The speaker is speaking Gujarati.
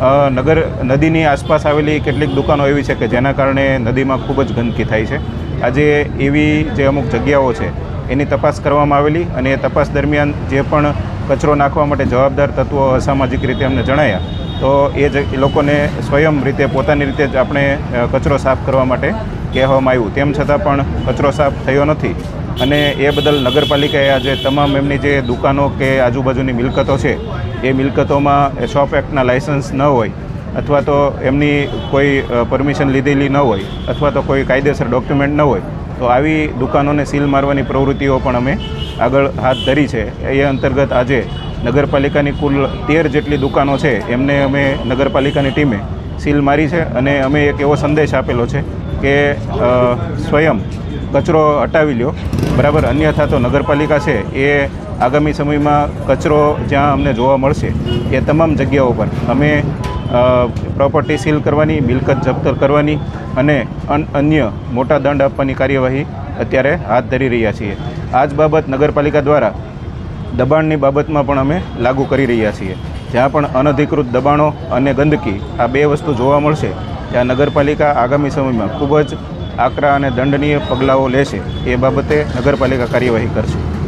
નગર નદીની આસપાસ આવેલી કેટલીક દુકાનો એવી છે કે જેના કારણે નદીમાં ખૂબ જ ગંદકી થાય છે. આજે એવી જે અમુક જગ્યાઓ છે, એની તપાસ કરવામાં આવેલી અને એ તપાસ દરમિયાન જે પણ કચરો નાખવા માટે જવાબદાર તત્વો અસામાજિક રીતે અમને જણાયા, તો એ જ લોકોને સ્વયં રીતે, પોતાની રીતે જ આપણે કચરો સાફ કરવા માટે કહેવામાં આવ્યું. તેમ છતાં પણ કચરો સાફ થયો નથી અને એ બદલ નગરપાલિકાએ આજે તમામ એમની જે દુકાનો કે આજુબાજુની મિલકતો છે એ મિલકતોમાં શોપ એક્ટના લાયસન્સ ન હોય, અથવા તો એમની કોઈ પરમિશન લીધેલી ન હોય, અથવા તો કોઈ કાયદેસર ડોક્યુમેન્ટ ન હોય, તો આવી દુકાનોને સીલ મારવાની પ્રવૃત્તિઓ પણ અમે આગળ હાથ ધરી છે. એ અંતર્ગત આજે નગરપાલિકાની કુલ તેર જેટલી દુકાનો છે, એમને અમે નગરપાલિકાની ટીમે સીલ મારી છે અને અમે એક એવો સંદેશ આપેલો છે કે સ્વયં કચરો હટાવી લ્યો. બરાબર? અન્યથા તો નગરપાલિકા છે એ આગામી સમયમાં કચરો જ્યાં અમને જોવા મળશે, એ તમામ જગ્યાઓ પર અમે પ્રોપર્ટી સીલ કરવાની, મિલકત જપ્ત કરવાની અને અન- અન્ય મોટા દંડ આપવાની કાર્યવાહી અત્યારે હાથ ધરી રહ્યા છીએ. આ જ બાબત નગરપાલિકા દ્વારા દબાણની બાબતમાં પણ અમે લાગુ કરી રહ્યા છીએ. જ્યાં પણ અનધિકૃત દબાણો અને ગંદકી આ બે વસ્તુ જોવા મળશે, ત્યાં નગરપાલિકા આગામી સમયમાં ખૂબ જ આકરા અને દંડનીય પગલાઓ લેશે એ બાબતે નગરપાલિકા કાર્યવાહી કરશે.